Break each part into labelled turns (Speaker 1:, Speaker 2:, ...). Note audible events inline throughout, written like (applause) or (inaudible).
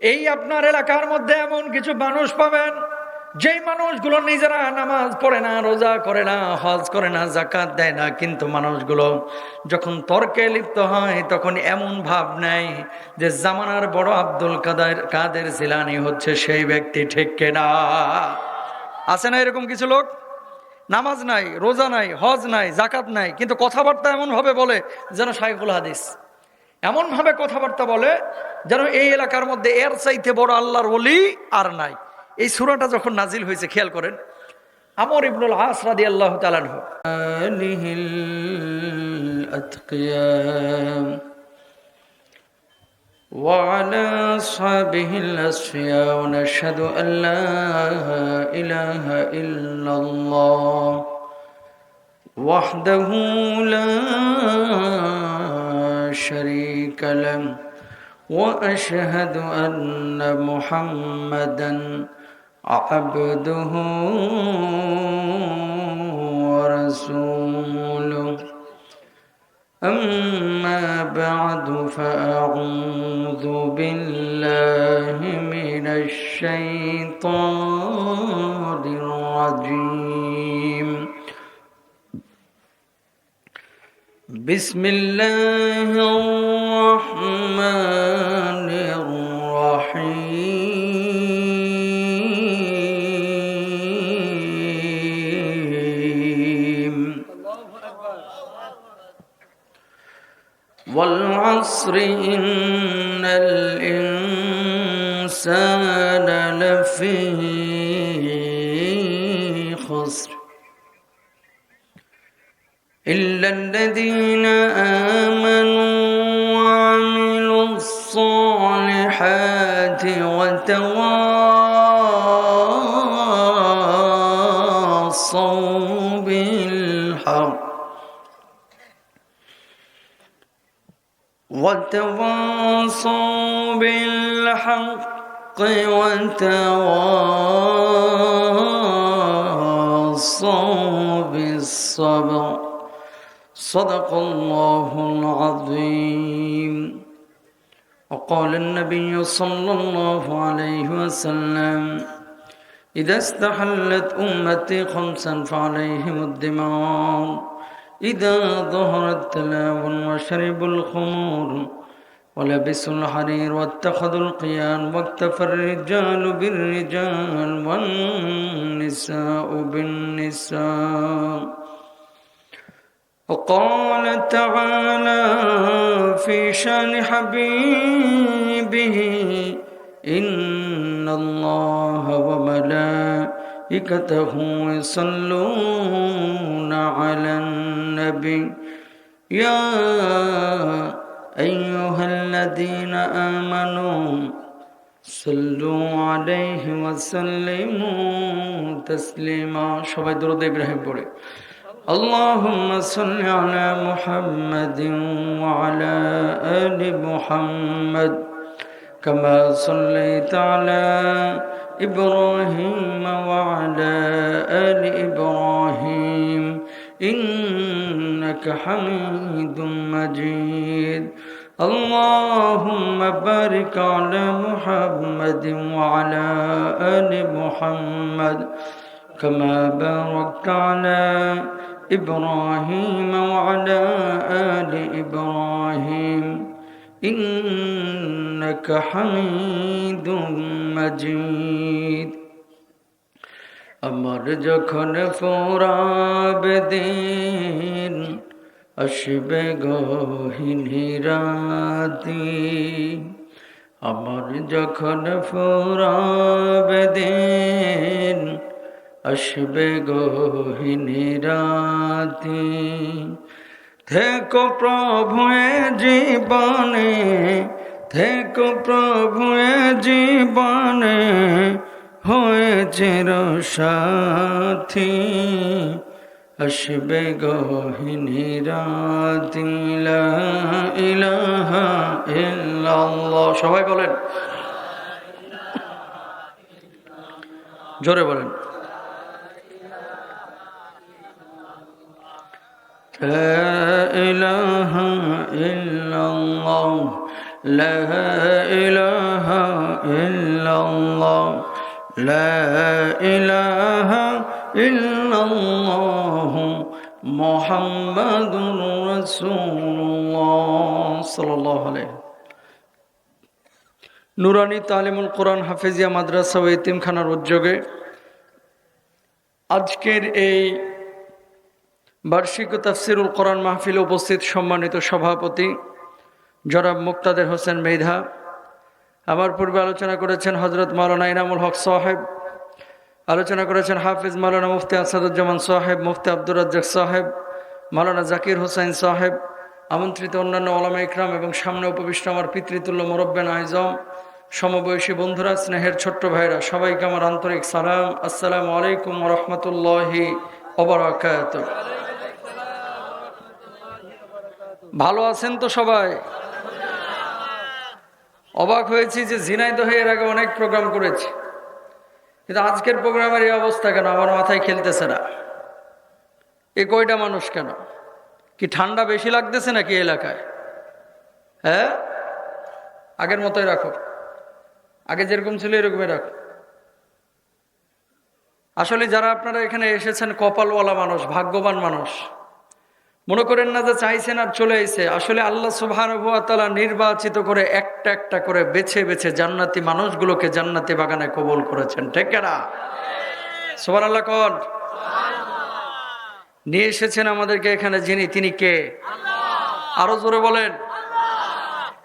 Speaker 1: এই আপনার এলাকার মধ্যে এমন কিছু মানুষ পাবেন, যেই মানুষগুলো নিজেরা নামাজ পড়ে না, রোজা করে না, হজ করে না জাকাত দেয় না, কিন্তু মানুষগুলো যখন তর্কে লিপ্ত হয়, তখন এমন ভাব নেয় যে জামানার বড় আব্দুল কাদের কাদের জিলানি হচ্ছে সেই ব্যক্তি, ঠিক কেনা? আছে না এরকম কিছু লোক? নামাজ নাই, রোজা নাই, হজ নাই জাকাত নাই, কিন্তু কথাবার্তা এমনভাবে বলে যেন সাইকুল হাদিস। এমনভাবে কথাবার্তা বলে যেন এই এলাকার মধ্যে এর চাইতে বড় আল্লাহর ওলি আর নাই এই সুরাটা যখন নাজিল হয়েছে খেয়াল করেন আমর ইবনুল আসরাদি আল্লাহ তালানহ
Speaker 2: آله الأتقياء وعلى أصحابه الأصفياء ونشهد أن لا إله إلا الله وحده لا شريك له. وأشهد أن محمدًا عبده ورسوله. أما بعد فأعوذ بالله من الشيطان الرجيم. بسم الله الرحمن الرحيم. والعصر إن الإنسان لفي بالحق وتواصوا بالصبر. صدق الله العظيم. وقال النبي صلى الله عليه وسلم إذا استحلت أمتي خمسا فعليهم الدماء. إذا ظهر التلاو وشربوا الخمور ولبسوا الحرير واتخذوا القيان واكتفى الرجال بالرجال والنساء بالنساء. وقال تعالى في شان حبيبه إن الله وملائكته يصلون على النبي. يا أيها الذين آمنوا صلوا عليه وسلموا تسليما সবাই দরুদ ইব্রাহিম পড়ে اللهم صل على محمد وعلى آل محمد كما صليت على إبراهيم وعلى آل إبراهيم إنك حميد مجيد اللهم بارك على محمد وعلى آل محمد كما باركت على إبراهيم وعلى آل إبراهيم إنك حميد مجيد আমার যখন ফোরাবে দিন আসবে গহিনী রাতি আমার যখন ফোরাবে দিন আসবে গহিনী রাতি থেকো প্রভু জীবনে, থেকো প্রভু জীবনে, হয়েছে সাথী আসবে ইলাহা ইল্লাল্লাহ। সবাই বলেন। জোরে বলেন। ইহ ইহ ইহ ইলাহা ইল্লাল্লাহ। ইলাহা নুরানি তালিমুল কোরআন হাফিজিয়া মাদ্রাসা ও এতিমখানার উদ্যোগে আজকের এই বার্ষিক তাফসিরুল কোরআন মাহফিলে উপস্থিত সম্মানিত সভাপতি জনাব মুক্তাদের হোসেন মেধা। আমার পূর্বে আলোচনা করেছেন হজরত মালানা ইনামুল হক সাহেব। আলোচনা করেছেন হাফিজ মালানা মুফতি আসাদুজ্জামান সাহেব, মুফতি আব্দুর রাজ্জাক সাহেব, মাওলানা জাকির হোসেন সাহেব, আমন্ত্রিত অন্যান্য ওলামা ইকরাম এবং সামনে উপবিষ্ট আমার পিতৃতুল্য মোরব্বেন আইজম, সমবয়সী বন্ধুরা, স্নেহের ছোট্ট ভাইরা, সবাইকে আমার আন্তরিক সালাম। আসসালামু আলাইকুম রহমতুল্লাহি ওবরাকাত ভালো আছেন তো সবাই? অবাক হয়েছি যে ঝিনাইদহে এর আগে অনেক প্রোগ্রাম করেছি। কিন্তু আজকের প্রোগ্রামের এই অবস্থা কেন? আমার মাথায় খেলতেছে না। এ কয়টা মানুষ কেন? কি ঠান্ডা বেশি লাগতেছে নাকি এলাকায়? হ্যাঁ? আগের মতোই রাখো। আগে যেরকম ছিল এরকমই রাখো। আসলে যারা আপনারা এখানে এসেছেন, কপালওয়ালা মানুষ, ভাগ্যবান মানুষ মনে করেন না যে চাইছেন আর চলে এসে আসলে আল্লাহ সুবাহানুভাতালা নির্বাচিত করে একটা একটা করে বেছে বেছে জান্নাতি মানুষগুলোকে জান্নাতি বাগানে কবুল করেছেন। ঠিক না? সোবার আল্লাহ কন নিয়ে এসেছেন আমাদেরকে এখানে যিনি তিনি কে? আরও জোরে বলেন।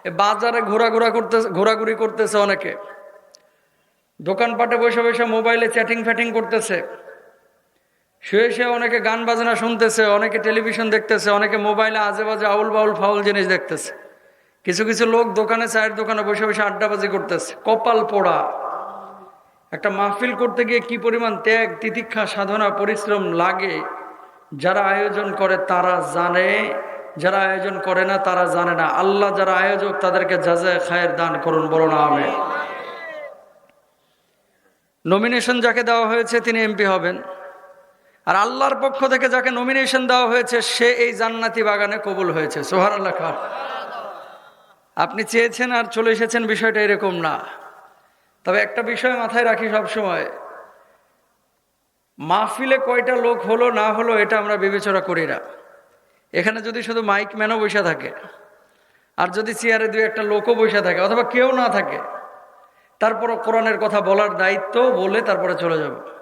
Speaker 2: এ বাজারে ঘোরাঘোরা করতে ঘোরাঘুরি করতেছে অনেকে। দোকানপাটে বসে বসে মোবাইলে চ্যাটিং ফ্যাটিং করতেছে। শুয়ে শুয়ে অনেকে গান বাজনা শুনতেছে, অনেকে টেলিভিশন দেখতেছে, অনেকে মোবাইলে আজে বাজে আউল বাউল ফাউল জিনিস দেখতেছে। কিছু কিছু লোক দোকানে, চায়ের দোকানে বসে বসে আড্ডাবাজি করতেছে। কপাল পোড়া। একটা মাহফিল করতে গিয়ে কি পরিমাণ ত্যাগ, তিতিক্ষা, সাধনা, পরিশ্রম লাগে? যারা আয়োজন করে তারা জানে, যারা আয়োজন করে না তারা জানে না। আল্লাহ যারা আয়োজক, তাদেরকে যাজায় খায়ের দান করুন বলো না আমি নমিনেশন যাকে দেওয়া হয়েছে তিনি এমপি হবেন। আর আল্লাহর পক্ষ থেকে যাকে নমিনেশন দেওয়া হয়েছে, সে এই জান্নাতি বাগানে কবুল হয়েছে। সোহার আল্লাহ খান। আপনি চেয়েছেন আর চলে এসেছেন, বিষয়টা এরকম না। তবে একটা বিষয় মাথায় রাখি সবসময়। মাহফিলে কয়টা লোক হলো, না হলো, এটা আমরা বিবেচনা করি না। এখানে যদি শুধু মাইক ম্যানও বসে থাকে, আর যদি চেয়ারে দুই একটা লোকও বসে থাকে, অথবা কেউ না থাকে তারপর কোরআনের কথা বলার দায়িত্ব বলে তারপরে চলে যাব।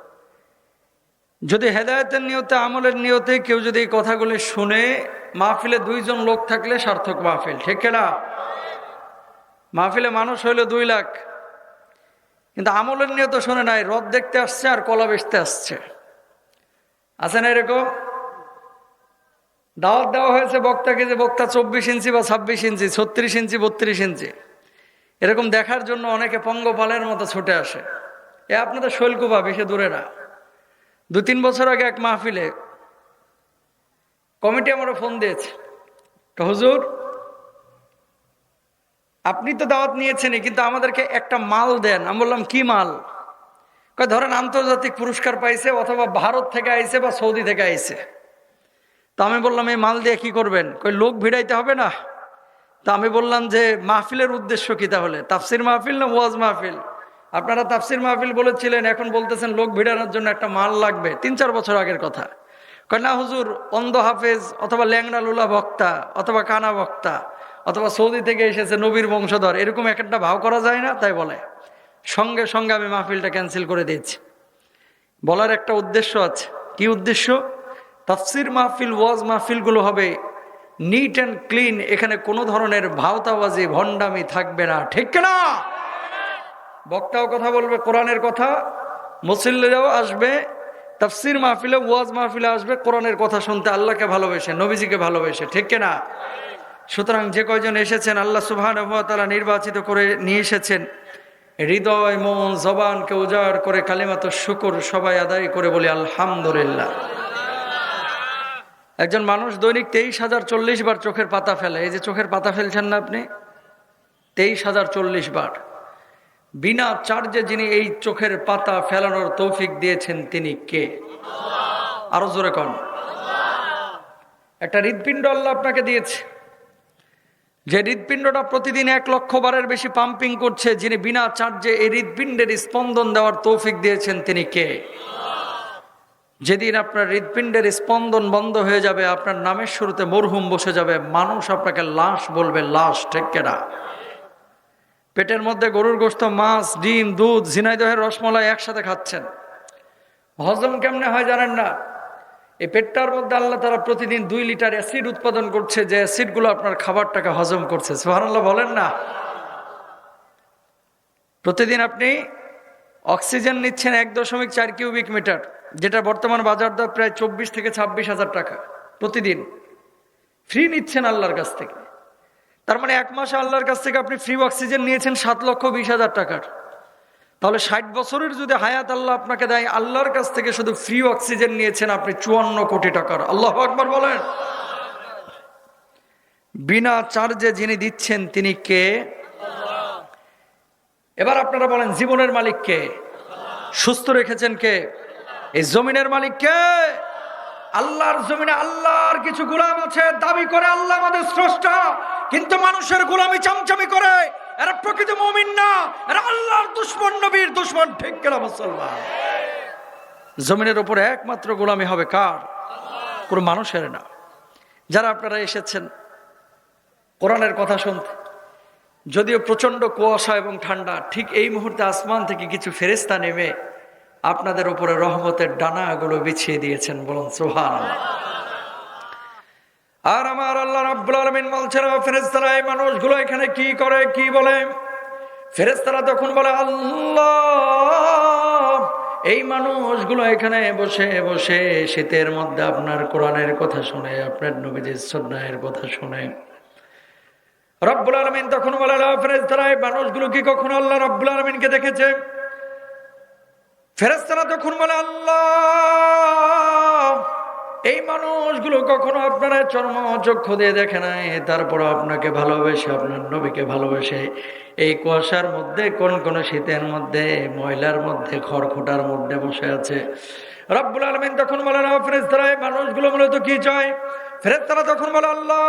Speaker 2: যদি হেদায়তের নিয়তে, আমলের নিয়তে কেউ যদি এই কথাগুলি শুনে, মাহফিলে দুইজন লোক থাকলে সার্থক মাহফিল, ঠিক না মাহফিলে মানুষ হইলে দুই লাখ। কিন্তু আমলের নিয়ত শুনে নাই রদ দেখতে আসছে আর কলা বেচতে আসছে। আছে না এরকম? দাওয়াত দেওয়া হয়েছে বক্তাকে যে, বক্তা চব্বিশ ইঞ্চি বা ছাব্বিশ ইঞ্চি, ছত্রিশ ইঞ্চি, বত্রিশ ইঞ্চি। এরকম দেখার জন্য অনেকে পঙ্গপালের মতো ছুটে আসে। এ আপনাদের শৈলকুপা, বেশি দূরে না। দু তিন বছর আগে এক মাহফিলে কমিটি আমারও ফোন দিয়েছে। হুজুর, আপনি তো দাওয়াত নিয়েছেনই, কিন্তু আমাদেরকে একটা মাল দেন। আমি বললাম, কি মাল? ধরেন আন্তর্জাতিক পুরস্কার পাইছে অথবা ভারত থেকে আইছে বা সৌদি থেকে আইছে। তো আমি বললাম, এই মাল দিয়ে কি করবেন? কই লোক ভিড়াইতে হবে না? তা আমি বললাম যে, মাহফিলের উদ্দেশ্য কি তাহলে? তাফসির মাহফিল না ওয়াজ মাহফিল? আপনারা তাফসির মাহফিল বলেছিলেন, এখন বলতেছেন লোক ভিড়ানোর জন্য একটা মাল লাগবে। তিন চার বছর আগের কথা। না হুজুর, অন্ধ হাফেজ অথবা ল্যাংড়া লুলা বক্তা অথবা কানা বক্তা অথবা সৌদি থেকে এসেছে নবীর বংশধর, এরকম এক একটা ভাও করা যায় না? তাই বলে। সঙ্গে সঙ্গে আমি মাহফিলটা ক্যান্সেল করে দিয়েছি। বলার একটা উদ্দেশ্য আছে। কি উদ্দেশ্য? তাফসির মাহফিল, ওয়াজ মাহফিলগুলো হবে নিট অ্যান্ড ক্লিন এখানে কোনো ধরনের ভাওতাবাজি, ভণ্ডামি থাকবে না। ঠিক না বক্তাও কথা বলবে, কোরআনের কথা। মুসল্লিরাও আসবে। তাফসির মাহফিলে, ওয়াজ মাহফিলে আসবে, কোরআনের কথা শুনতে। আল্লাহকে ভালোবেসে, নবীজিকে ভালোবেসে, ঠিক না সুতরাং যে কয়জন এসেছেন, আল্লাহ সুবহান তারা নির্বাচিত করে নিয়ে এসেছেন। হৃদয়, মন, জবানকে উজাড় করে, কালিমাত শুকুর সবাই আদায় করে বলি, আলহামদুলিল্লাহ। একজন মানুষ দৈনিক তেইশ হাজার চল্লিশ বার চোখের পাতা ফেলে। এই যে চোখের পাতা ফেলছেন না আপনি? তেইশ হাজার চল্লিশ বার। বিনা চার্জে যিনি এই চোখের পাতা ফেলানোর তৌফিক দিয়েছেন, তিনি কে? আরও জোরে কন। একটা হৃদপিণ্ড আল্লাহ আপনাকে দিয়েছে।
Speaker 1: যে হৃৎপিণ্ডটা প্রতিদিন এক লক্ষ বারের বেশি পাম্পিং করছে, যিনি বিনা চার্জে এই হৃদপিণ্ডের স্পন্দন দেওয়ার তৌফিক দিয়েছেন, তিনি কে? যেদিন আপনার হৃদপিণ্ডের স্পন্দন বন্ধ হয়ে যাবে, আপনার নামের শুরুতে মরহুম বসে যাবে, মানুষ আপনাকে লাশ বলবে, লাশ ঠিক পেটের মধ্যে গরুর গোস্ত, মাছ, ডিম, দুধ ঝিনাইদহের রসমলাই একসাথে খাচ্ছেন। হজম কেমনে হয় জানেন না? এই পেটটার মধ্যে আল্লাহ তারা প্রতিদিন দুই লিটার অ্যাসিড উৎপাদন করছে, যে অ্যাসিডগুলো আপনার খাবারটাকে হজম করছে। সুবহানাল্লাহ বলেন না? প্রতিদিন আপনি অক্সিজেন নিচ্ছেন এক দশমিক চার কিউবিক মিটার, যেটা বর্তমান বাজার দর প্রায় চব্বিশ থেকে ছাব্বিশ হাজার টাকা প্রতিদিন। ফ্রি নিচ্ছেন আল্লাহর কাছ থেকে। তার মানে এক মাসে আল্লাহর কাছ থেকে আপনি ফ্রি অক্সিজেন নিয়েছেন সাত লক্ষ বিশ হাজার টাকার। তাহলে ষাট বছরের যদি হায়াত আল্লাহ আপনাকে দেয়, আল্লাহর কাছ থেকে শুধু ফ্রি অক্সিজেন নিয়েছেন আপনি চুয়ান্ন কোটি টাকার। আল্লাহ আকবর বলেন। বিনা চার্জে যিনি দিচ্ছেন, তিনি কে? এবার আপনারা বলেন, জীবনের মালিক কে? সুস্থ রেখেছেন কে? এই জমিনের মালিক কে? আল্লাহর জমিনে আল্লাহর কিছু গুলাম আছে, দাবি করে আল্লাহ আমাদের স্রষ্টা। কিন্তু মানুষের গোলামি চামচামি করে, এরা প্রকৃত মমিন না, এরা আল্লাহর দুশ্মন, নবীর দুশ্মন, ঠিক কেনা মুসলমান? জমিনের উপরে একমাত্র গোলামি হবে কার? কোন মানুষের না। যারা আপনারা এসেছেন, কোরআনের কথা শুনতে, যদিও প্রচণ্ড কুয়াশা এবং ঠান্ডা, ঠিক এই মুহূর্তে আসমান থেকে কিছু ফেরেস্তা নেমে আপনাদের উপরে রহমতের ডানাগুলো বিছিয়ে দিয়েছেন বলুন সোহান আর আমার আল্লাহ রাব্বুল আলামিন বলছেন ফেরেশতারা, এই মানুষগুলো এখানে কি করে, কি বলে? ফেরেশতারা তখন বলে, আল্লাহ, এই মানুষগুলো এখানে বসে বসে শীতের মধ্যে আপনার কোরআনের কথা শুনে, আপনার নবীজির সন্ন্যায়ের কথা শুনে। রব্বুল আলমিন তখন বলে ফেরেস্তারা এই মানুষগুলো কি কখনো আল্লাহ রব্বুল আলমিনকে দেখেছে? ফেরেস্তারা তখন বলে, আল্লাহ এই মানুষগুলো কখনো আপনারা চর্ম চক্ষু দিয়ে দেখে নাই তারপর আপনাকে ভালোবেসে, আপনার নবীকে ভালোবেসে এই কুয়াশার মধ্যে, কোন কোন শীতের মধ্যে, ময়লার মধ্যে, খড়খুটার মধ্যে বসে আছে। রব্বুল আলমিন তখন বলে না ফেরেস্তারা এই মানুষগুলো মূলত কি চায়? ফেরেস্তারা তখন বলে, আল্লাহ,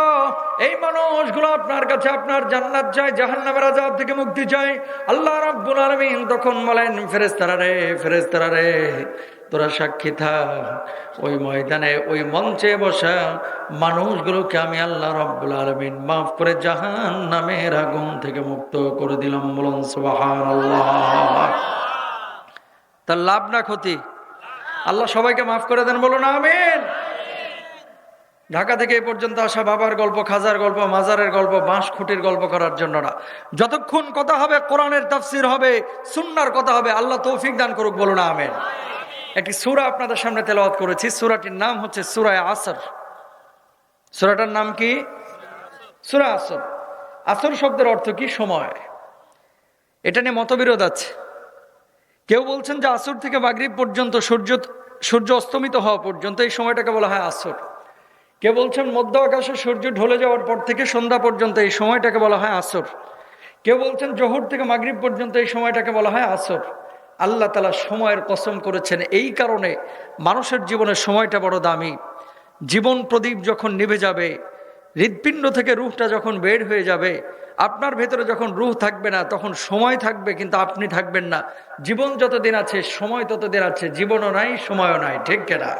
Speaker 1: এই মানুষগুলো আপনার কাছে আপনার জান্নাত চায়, জাহান্নামের আজাব থেকে মুক্তি চায়। আল্লাহ রাব্বুল আলামিন তখন বলেন ফেরেস্তারা রে ফেরেস্তারা রে তোরা সাক্ষী থাক। ওই ময়দানে, ওই মঞ্চে বসা মানুষগুলোকে আমি আল্লাহ রাব্বুল আলামিন মাফ করে জাহান নামের আগুন থেকে মুক্ত করে দিলাম বলুন তার লাভ না ক্ষতি? আল্লাহ সবাইকে মাফ করে দেন বলুন আমিন। ঢাকা থেকে এই পর্যন্ত আসা বাবার গল্প, খাজার গল্প, মাজারের গল্প, বাঁশ খুঁটির গল্প করার জন্য না। যতক্ষণ কথা হবে, কোরআনের তাফসির হবে, সুন্নার কথা হবে, আল্লাহ তৌফিক দান করুক বলুন আমেন। একটি সুরা আপনাদের সামনে তেলাওয়াত করেছি। সুরাটির নাম হচ্ছে সুরায় আসর। সুরাটার নাম কি? সুরা আসর। আসর শব্দের অর্থ কি? সময়। এটা নিয়ে মতবিরোধ আছে। কেউ বলছেন যে আসর থেকে মাগরিব পর্যন্ত সূর্য সূর্য অস্তমিত হওয়া পর্যন্ত এই সময়টাকে বলা হয় আসর। কে বলছেন মধ্য আকাশে সূর্য ঢলে যাওয়ার পর থেকে সন্ধ্যা পর্যন্ত এই সময়টাকে বলা হয় আসর। কেউ বলছেন জহুর থেকে মাগরিব পর্যন্ত এই সময়টাকে বলা হয় আসর। আল্লাহ তালা সময়ের কসম করেছেন। এই কারণে মানুষের জীবনের সময়টা বড় দামি। জীবন প্রদীপ যখন নিভে যাবে, হৃৎপিণ্ড থেকে রুহটা যখন বের হয়ে যাবে, আপনার ভেতরে যখন রুহ থাকবে না, তখন সময় থাকবে কিন্তু আপনি থাকবেন না। জীবন যতদিন আছে, সময় ততদিন আছে, জীবনও নাই, সময়ও নাই, ঠিক কেনা?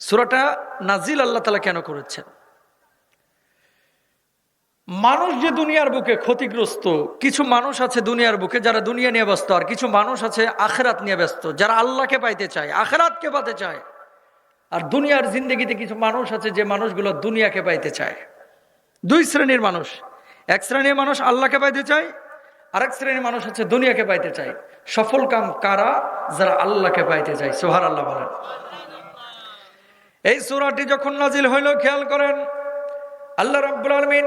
Speaker 1: সুরাটা নাজিল আল্লাহ তালা কেন করেছেন? মানুষ যে দুনিয়ার বুকে ক্ষতিগ্রস্ত, কিছু মানুষ আছে দুনিয়ার বুকে যারা দুনিয়া নিয়ে ব্যস্ত, আর কিছু মানুষ আছে আখেরাত নিয়ে ব্যস্ত, যারা আল্লাহকে পাইতে চায়, আখেরাতকে পাতে চায়। আর দুনিয়ার জিন্দগিতে কিছু মানুষ আছে যে মানুষগুলো দুনিয়াকে পাইতে চায়। দুই শ্রেণির মানুষ, এক শ্রেণির মানুষ আল্লাহকে পাইতে চায়, আরেক শ্রেণির মানুষ হচ্ছে দুনিয়াকে পাইতে চায়। সফল কাম কারা? যারা আল্লাহকে পাইতে চায় সোহার আল্লাহ বলেন। এই সুরাটি যখন নাজিল হইল, খেয়াল করেন, আল্লাহ রাব্বুল আলমিন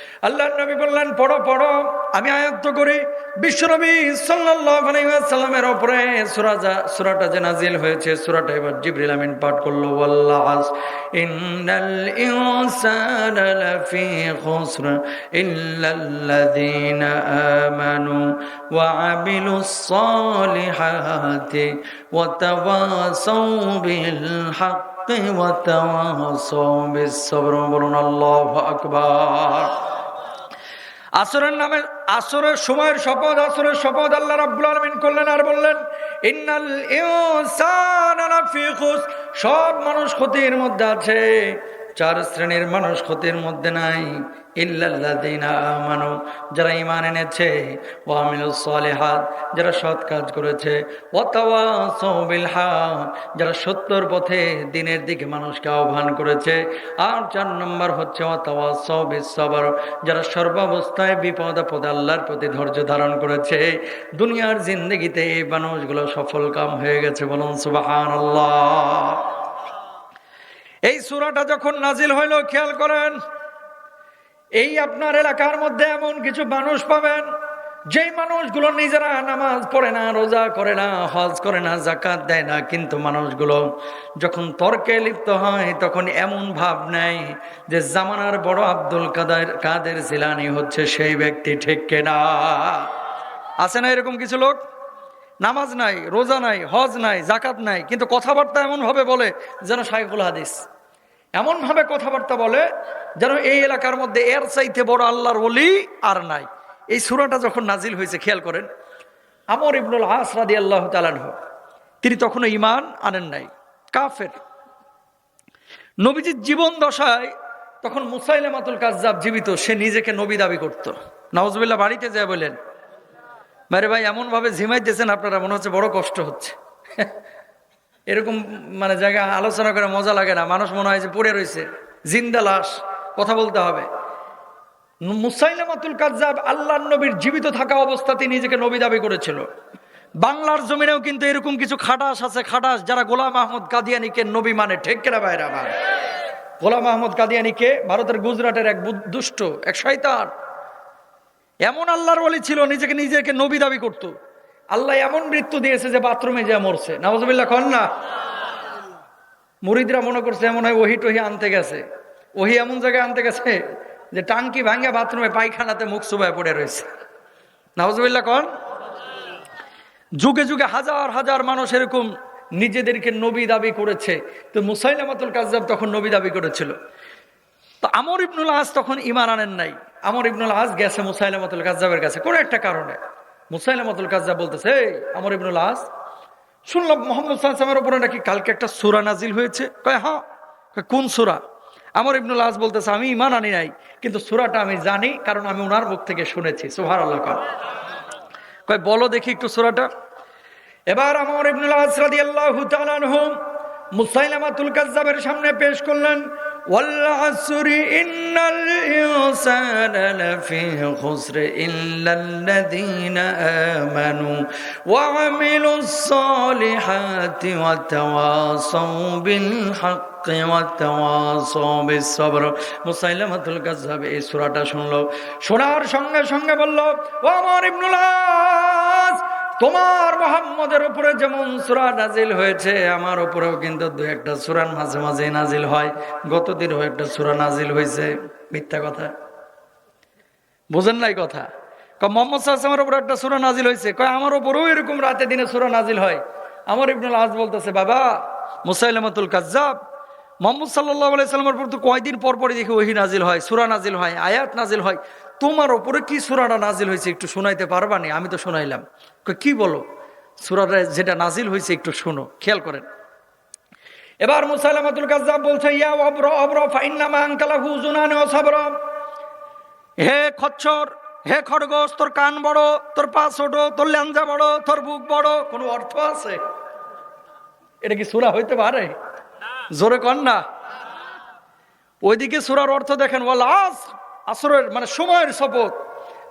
Speaker 1: আল্লাহ নবী বললেন, পড়ো পড়ো। আমি আয়ত্ত করি। বিশ্বনবী সাল্লাল্লাহু আলাইহি ওয়াসাল্লামের উপরে সূরা যা- সূরাটা যে নাজিল হয়েছে, সূরাটা এবার জিবরিল আমিন পাঠ করল। বলুন আকবার। আসরের নামে আসরের সময়ের শপথ, আসরের শপথ আল্লাহ রাব্বুল আলামিন করলেন আর বললেন, ইন্নাল সব মানুষ ক্ষতির মধ্যে আছে। চার শ্রেণির মানুষ ক্ষতির মধ্যে নাই। আমানু, যারা ঈমান এনেছে, ওয়া যারা সৎ পথে দিনের দিকে মানুষকে আহ্বান করেছে। আর চার নম্বর হচ্ছে ওয়া তাওয়াসাউ বিস সবর যারা সর্বাবস্থায় বিপদ আপদে আল্লাহর প্রতি ধৈর্য ধারণ করেছে। দুনিয়ার জিন্দগিতে এই মানুষগুলো সফল কাম হয়ে গেছে বলুন সুবহানাল্লাহ। এই সুরাটা যখন নাজিল হইল, খেয়াল করেন, এই আপনার এলাকার মধ্যে এমন কিছু মানুষ পাবেন, যেই মানুষগুলো নিজেরা নামাজ পড়ে না, রোজা করে না, হজ করে না জাকাত দেয় না, কিন্তু মানুষগুলো যখন তর্কে লিপ্ত হয়, তখন এমন ভাব নেয় যে জামানার বড় আব্দুল কাদের কাদের জিলানি হচ্ছে সেই ব্যক্তি ঠিক কেনা? আছে না এরকম কিছু লোক? নামাজ নাই, রোজা নাই, হজ নাই জাকাত নাই, কিন্তু কথাবার্তা এমন ভাবে বলে যেন শাইখুল হাদিস। এমন ভাবে কথাবার্তা বলে যেন এই এলাকার মধ্যে এর চাইতে বড় আল্লাহর ওলি আর নাই। এই সুরাটা যখন নাজিল হয়েছে, খেয়াল করেন, আমর ইবনুল আস রাদি আল্লাহ তালানহ তিনি তখনও ইমান আনেন নাই, কাফের। নবীজির জীবন দশায় তখন মুসাইলে মুসাইলামাতুল কাজ্জাব জীবিত, সে নিজেকে নবী দাবি করত। নওয়াজবিল্লাহ বাড়িতে যায় বলেন মারে ভাই এমন ভাবে ঝিমাইতেছেন আপনারা, মনে হচ্ছে বড় কষ্ট হচ্ছে। (laughs) এরকম মানে জায়গা আলোচনা করে মজা লাগে না। মানুষ মনে হয় যে পড়ে রয়েছে জিন্দা লাশ, কথা বলতে হবে। মুসাইলামাতুল কাজ্জাব আল্লাহ নবীর জীবিত থাকা অবস্থাতে নিজেকে নবী দাবি করেছিল। বাংলার জমিনেও কিন্তু এরকম কিছু খাটাস আছে, খাটাস যারা গোলাম আহমদ কাদিয়ানিকে নবী মানে। ঠিক কেনা বাইরে আমার গোলাম আহমদ কাদিয়ানিকে ভারতের গুজরাটের এক দুষ্ট, এক শয়তান। এমন আল্লাহর ওলি ছিল, নিজেকে নিজেকে নবী দাবি করত। আল্লাহ এমন মৃত্যু দিয়েছে যে বাথরুমে যা মরছে। নওয়াজবিল্লাহ কন না? মুরিদরা মনে করছে এমন হয় ওহি টহি আনতে গেছে। ওহি এমন জায়গায় আনতে গেছে যে টাঙ্কি ভাঙে বাথরুমে পায়খানাতে মুখ সুবায় পড়ে রয়েছে। নওয়াজবিল্লাহ কন? যুগে যুগে হাজার হাজার মানুষ এরকম নিজেদেরকে নবী দাবি করেছে। তো মুসাইলামাতুল কাজ্জাব তখন নবী দাবি করেছিল। তো আমর ইবনুল আজ তখন ইমান আনেন নাই। আমর ইবনুল আজ গেছে মুসাইলামাতুল কাজ্জাবের কাছে, কোনো একটা কারণে। মুসাইলামাতুল কাজ্জাব বলতেছে, এই, আমর ইবনুল আজ শুনলাম মোহাম্মদ সাল্লামের উপরে নাকি কালকে একটা সুরা নাজিল হয়েছে। কয় হ্যাঁ। কোন সুরা? আমার ইবনুল আজ বলতেছে, আমি ইমান আনি নাই, কিন্তু সুরাটা আমি জানি, কারণ আমি ওনার মুখ থেকে শুনেছি। সুহার আল্লাহ কয়, বলো দেখি একটু সুরাটা। এবার আমার ইবনুল আসরাদি আল্লাহ তালানহু মুসাইলামাতুল কাজ্জাবের সামনে পেশ করলেন والعصر إن الإنسان لفي خسر إلا الذين آمنوا وعملوا الصالحات وتواصوا بالحق وتواصوا بالصبر মুসাইলামাতুল কাজ্জাব এই সূরাটা শুনলো শোনার সঙ্গে সঙ্গে বলল ও আমার ইবনুল আস তোমার মোহাম্মদের উপরে যেমন সুরা নাজিল হয়েছে, আমার উপরেও কিন্তু দু একটা সুরান মাঝে মাঝে নাজিল হয়। গতদিনও একটা সুরা নাজিল হয়েছে। মিথ্যা কথা। বুঝেন নাই কথা? একটা নাজিল হয়েছে। কয় আমার এরকম রাতে দিনে নাজিল হয়। আমার আজ বলতেছে, বাবা পর দেখি নাজিল হয়, সুরা নাজিল হয়, আয়াত নাজিল হয়। তোমার ওপরে কি সুরাটা নাজিল হয়েছে একটু শোনাইতে পারবা নি আমি তো শোনাইলাম। কি বলো? সুরাটা যেটা নাজিল হয়েছে একটু শোনো খেয়াল করেন। এবার মুসাইলামাতুল কাজ্জাব বলছে ইয়া অব্র অব্র ফাইন্নামা আঙ্কালাহু জুনানি ও সাবর। হে খচ্চর হে খরগোশ তোর কান বড় তোর পা ছোট তোর ল্যাঞ্জা বড় তোর বুক বড় কোনো অর্থ আছে? এটা কি সুরা হইতে পারে? জোরে কন না। ওইদিকে সুরার অর্থ দেখেন ওয়াল আস আসরের মানে সময়ের শপথ।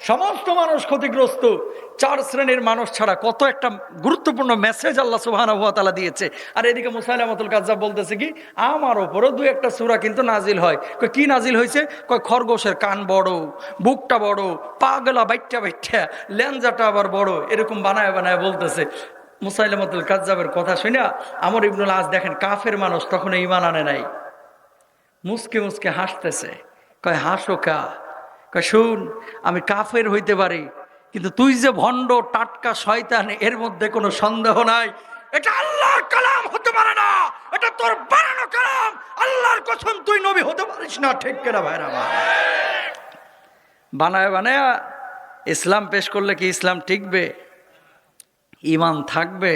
Speaker 1: সমস্ত মানুষ ক্ষতিগ্রস্ত। চার শ্রেণির মানুষ ছাড়া কত একটা গুরুত্বপূর্ণ মেসেজ আল্লাহ সুবহানাহু ওয়া তাআলা দিয়েছে। আর এদিকে মুসাইলামাতুল কাজ্জাব বলতেছে কি, আমার ওপরও দু একটা সূরা কিন্তু নাজিল হয়। কয়, কি নাজিল হয়েছে? কয়, খরগোশের কান বড়, বুকটা বড়, পাগলা বাইটটা বাইটটা লেঞ্জাটা আবার বড়, এরকম বানায় বানায় বলতেছে। মুসাইলামাতুল কাজ্জাবের কথা শুনে আমার ইবনুল আজ দেখেন, কাফের মানুষ তখন ইমান আনে নাই। মুসকে মুসকে হাসতেছে। কয়, হাসো কা। কয়, শুন, আমি কাফের হইতে পারি, কিন্তু তুই যে ভণ্ড টাটকা শয়তান, এর মধ্যে কোনো সন্দেহ নাই। এটা আল্লাহর কালাম হতে পারে না। এটা তোর বানানো কালাম। আল্লাহর কসম, তুই নবী হতে পারিস না, ঠিক কেনা ভাইরা বানায় বানায় ইসলাম পেশ করলে কি ইসলাম টিকবে? ইমান থাকবে?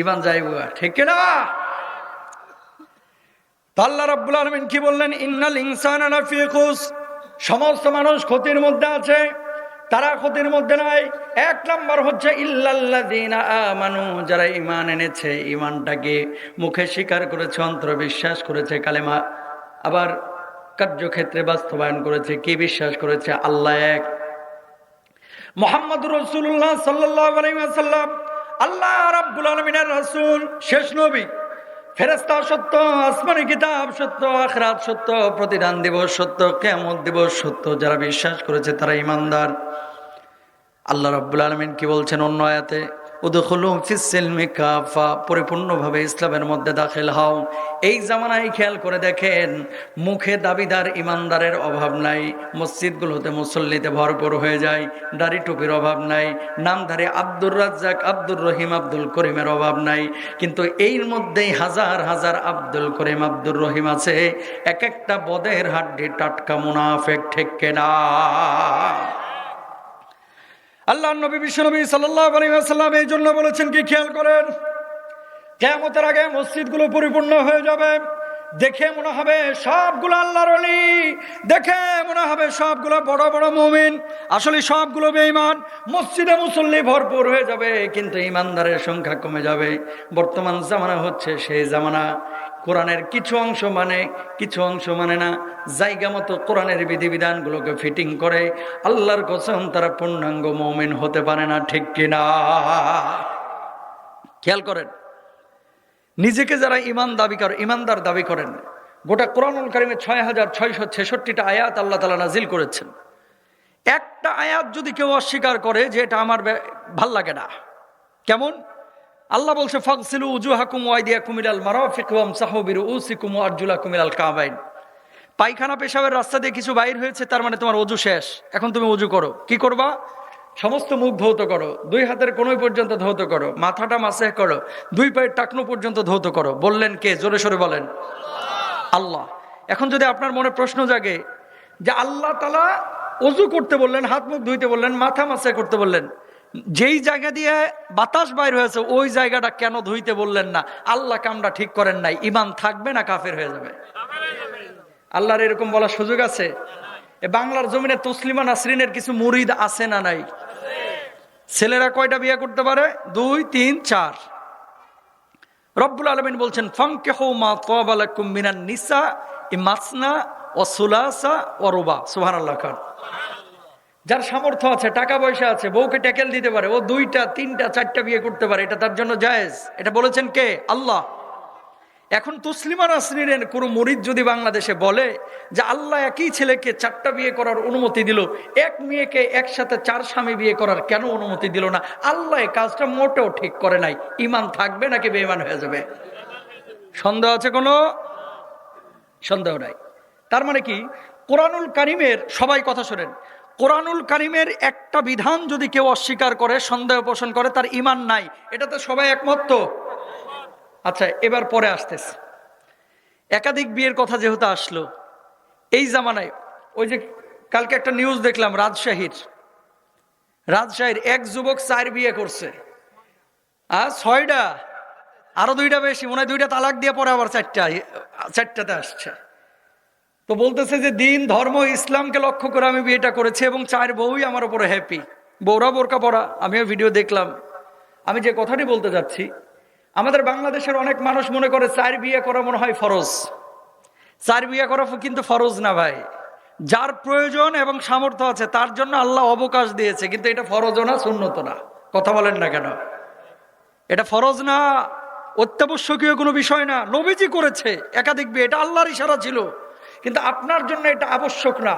Speaker 1: ইমান যাইব ঠিক না আল্লাহ রাব্বুল আলামিন কি বললেন? ইন্নাল ইনসানা সমস্ত মানুষ ক্ষতির মধ্যে আছে। তারা ক্ষতির মধ্যে নাই। এক নাম্বার হচ্ছে আমানু। যারা ঈমান এনেছে, ঈমানটাকে মুখে স্বীকার করেছে অন্তর বিশ্বাস করেছে, কালেমা আবার কার্যক্ষেত্রে বাস্তবায়ন করেছে। কি বিশ্বাস করেছে? আল্লাহ এক। মোহাম্মদ রসুল্লাহ সাল্লাম আল্লাহ রাব্বুল আলমিনের রসুল, শেষ নবী। ফেরেস্তা সত্য, আসমানি কিতাব সত্য, আখরাত সত্য, প্রতিদান দিবস সত্য কেমন দিবস সত্য, যারা বিশ্বাস করেছে তারা ইমানদার আল্লাহ রব্বুল আলমিন কি বলছেন অন্য আয়াতে? কাফা, পরিপূর্ণভাবে ইসলামের মধ্যে দাখিল হও। এই জামানায় খেয়াল করে দেখেন, মুখে দাবিদার ইমানদারের অভাব নাই, মসজিদগুলোতে মুসল্লিতে ভরপুর হয়ে যায়, দাড়ি টুপির অভাব নাই, নামধারী আব্দুর রাজ্জাক, আব্দুর রহিম, আব্দুল করিমের অভাব নাই। কিন্তু এই মধ্যেই হাজার হাজার আব্দুল করিম, আব্দুর রহিম আছে। এক একটা বদের হাড্ডি টাটকা মুনাফেক ঠেকে না আল্লাহ নবী বিশ্বনবী সাল্লাম এই জন্য বলেছেন কি খেয়াল করেন? কেমতের আগে মসজিদগুলো পরিপূর্ণ হয়ে যাবে। দেখে মনে হবে সবগুলো আল্লাহর দেখে মনে হবে সবগুলো বড় বড় মুমিন। আসলে সবগুলো বেঈমান। মসজিদে মুসল্লি ভরপুর হয়ে যাবে, কিন্তু ইমানদারের সংখ্যা কমে যাবে। বর্তমান জামানা হচ্ছে সেই জামানা। কোরআনের কিছু অংশ মানে কিছু অংশ মানে না, জায়গা মতো কোরআনের বিধিবিধানগুলোকে ফিটিং করে, আল্লাহর কসম তারা পূর্ণাঙ্গ মমিন হতে পারে না, ঠিক কিনা? খেয়াল করেন, নিজেকে যারা ইমান দাবি করে ইমানদার দাবি করেন, গোটা কোরআনুল কারিমে ছয় হাজার ছয়শো ছেষট্টিটা আয়াত আল্লাহ তালা নাজিল করেছেন। একটা আয়াত যদি কেউ অস্বীকার করে যে এটা আমার ভালো লাগে না, কেমন? আল্লাহ বলছে ফকসিলু উজু হাকুম ওয়াইদিয়া কুমিলাল মারাফিকুম সাহবির উসিকুম আরজুলা কুমিলাল কাবাইন। পায়খানা পেশাবের রাস্তা দিয়ে কিছু বাইর হয়েছে, তার মানে তোমার অজু শেষ। এখন তুমি অজু করো। কি করবা? সমস্ত মুখ ধৌত করো। দুই হাতের কোনোই পর্যন্ত ধৌত করো। মাথাটা মাসে করো। দুই পায়ের টাকনো পর্যন্ত ধৌত করো। বললেন কে? জোরে সরে বলেন। আল্লাহ। এখন যদি আপনার মনে প্রশ্ন জাগে যে আল্লাহ তালা অজু করতে বললেন, হাত মুখ ধুইতে বললেন, মাথা মাসে করতে বললেন যেই জায়গা দিয়ে বাতাস বাইর হয়েছে, ওই জায়গাটা কেন ধুইতে বললেন না? আল্লাহ কামটা ঠিক করেন নাই। ইমান থাকবে না কাফের হয়ে যাবে? আল্লাহর এরকম বলার সুযোগ আছে? বাংলার জমিনে তসলিমা নাসরিনের কিছু মুরিদ আছে না নাই? ছেলেরা কয়টা বিয়ে করতে পারে? দুই, তিন, চার। রব্বুল আলমিন বলছেন ফামকে হৌ মা তোয়াবালাকুম নিসা, ই মাসনা, ও সুলাসা, ও রুবা। সুহান আল্লাহ খান। যার সামর্থ্য আছে, টাকা পয়সা আছে, বউকে ট্যাকেল দিতে পারে, ও দুইটা, তিনটা, চারটা বিয়ে করতে পারে, এটা তার জন্য জায়েজ। এটা বলেছেন কে? আল্লাহ। এখন তসলিমা নাসরিনের কোনো মরিদ যদি বাংলাদেশে বলে যে আল্লাহ একই ছেলেকে চারটা বিয়ে করার অনুমতি দিল, এক মেয়েকে একসাথে চার স্বামী বিয়ে করার কেন অনুমতি দিল না? আল্লাহ কাজটা মোটেও ঠিক করে নাই। ইমান থাকবে নাকি বেইমান হয়ে যাবে? সন্দেহ আছে কোনো? সন্দেহ নাই। তার মানে কি? কোরআনুল কারিমের সবাই কথা শোনেন। কোরআনুল কারিমের একটা বিধান যদি কেউ অস্বীকার করে, সন্দেহ পোষণ করে, তার ইমান নাই। এটা তো সবাই একমত তো? আচ্ছা এবার পরে আসতেছে। একাধিক বিয়ের কথা যেহেতু আসলো, এই জামানায়, ওই যে কালকে একটা নিউজ দেখলাম, রাজশাহীর। রাজশাহীর এক যুবক চার বিয়ে করছে। আর ছয়টা? আরও দুইটা বেশি, মনে হয় দুইটা তালাক দিয়ে পরে আবার চারটা, চারটাতে আসছে। তো বলতেছে যে দিন, ধর্ম, ইসলামকে লক্ষ্য করে আমি বিয়েটা করেছি এবং চার বউই আমার উপরে হ্যাপি বৌরা বোরকা পড়া আমিও ভিডিও দেখলাম। আমি যে কথাটি বলতে যাচ্ছি, আমাদের বাংলাদেশের অনেক মানুষ মনে করে চার বিয়ে করা মনে হয় ফরজ। চার বিয়ে করা কিন্তু ফরজ না ভাই। যার প্রয়োজন এবং সামর্থ্য আছে, তার জন্য আল্লাহ অবকাশ দিয়েছে, কিন্তু এটা ফরজ না শূন্যত না। কথা বলেন না কেন? এটা ফরজ না, অত্যাবশ্যকীয় কোনো বিষয় না। নবীজি করেছে একাধিক বিয়ে, এটা আল্লাহর ইশারা ছিল। কিন্তু আপনার জন্য এটা আবশ্যক না।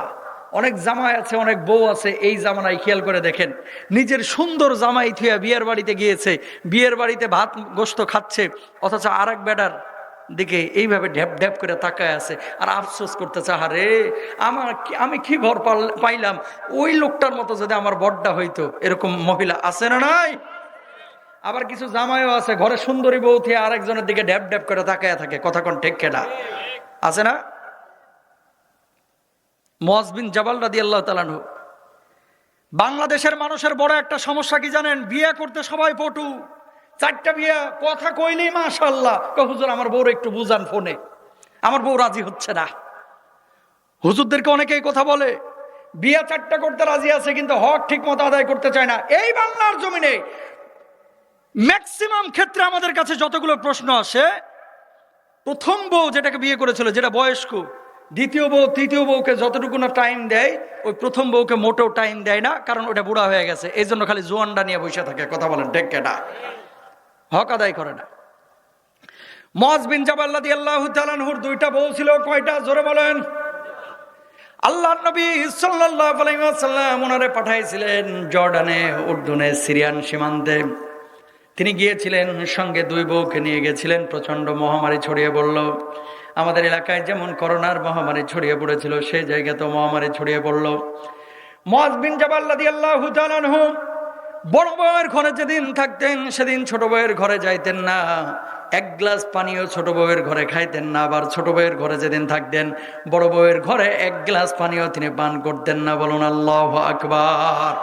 Speaker 1: অনেক জামাই আছে, অনেক বউ আছে, এই জামানায় খেয়াল করে দেখেন। নিজের সুন্দর জামাই থুয়া বিয়ের বাড়িতে গিয়েছে, বিয়ের বাড়িতে ভাত গোস্ত খাচ্ছে, অথচ আর এক বেটার দিকে এইভাবে ঢ্যাপ ঢ্যাপ করে তাকায় আছে আর আফসোস করতেছে আরে আমার আমি কি পাল- পাইলাম? ওই লোকটার মতো যদি আমার বড্ডা হইতো, এরকম মহিলা আছে না নাই? আবার কিছু জামাইও আছে, ঘরে সুন্দরী বউ থেকে আরেকজনের দিকে ড্যাপ ড্যাপ করে তাকায় থাকে, কথা কোন ঠিক কেনা? আছে না? মজবিন জাবাল রাদি আল্লাহ তালানহু বাংলাদেশের মানুষের বড় একটা সমস্যা কি জানেন? বিয়ে করতে সবাই পটু। চারটা বিয়ে, কথা কইলেই মাশাল্লাহ হুজুর, আমার বউর একটু বুঝান ফোনে। আমার বউ রাজি হচ্ছে না। হুজুরদেরকে অনেকেই কথা বলে, বিয়ে চারটা করতে রাজি আছে, কিন্তু হক ঠিক মতো আদায় করতে চায় না। এই বাংলার জমিনে ম্যাক্সিমাম ক্ষেত্রে আমাদের কাছে যতগুলো প্রশ্ন আসে, প্রথম বউ যেটাকে বিয়ে করেছিল, যেটা বয়স্ক দ্বিতীয় বউ, তৃতীয় বউকে যতটুকু না টাইম দেয়, ওই প্রথম বউকে মোটেও টাইম দেয় না, কারণ ওটা বুড়া হয়ে গেছে। এই জন্য খালি জোয়ানটা নিয়ে বসে থাকে, কথা বলেন টেক্কেটা হক আদায় করে না। মজ বিন জাবাল্লাদি আল্লাহ তালানহুর দুইটা বউ ছিল, কয়টা? জোরে বলেন। আল্লাহ নবী ওয়াসাল্লাম ওনারে পাঠাইছিলেন জর্ডানে, উর্দুনে, সিরিয়ান সীমান্তে। তিনি গিয়েছিলেন, সঙ্গে দুই বউকে নিয়ে গেছিলেন প্রচণ্ড মহামারী ছড়িয়ে পড়ল। আমাদের এলাকায় যেমন করোনার মহামারী ছড়িয়ে পড়েছিল সেই জায়গাতেও মহামারী ছড়িয়ে পড়ল। আল্লাহ বড় বউয়ের ঘরে যেদিন থাকতেন, সেদিন ছোট বউয়ের ঘরে যাইতেন না। এক গ্লাস ছোট বউয়ের ঘরে খাইতেন না, আবার ছোট বউয়ের ঘরে যেদিন থাকতেন, বড় বউয়ের ঘরে এক গ্লাস তিনি পান করতেন না। বলুন আল্লাহ আকবার।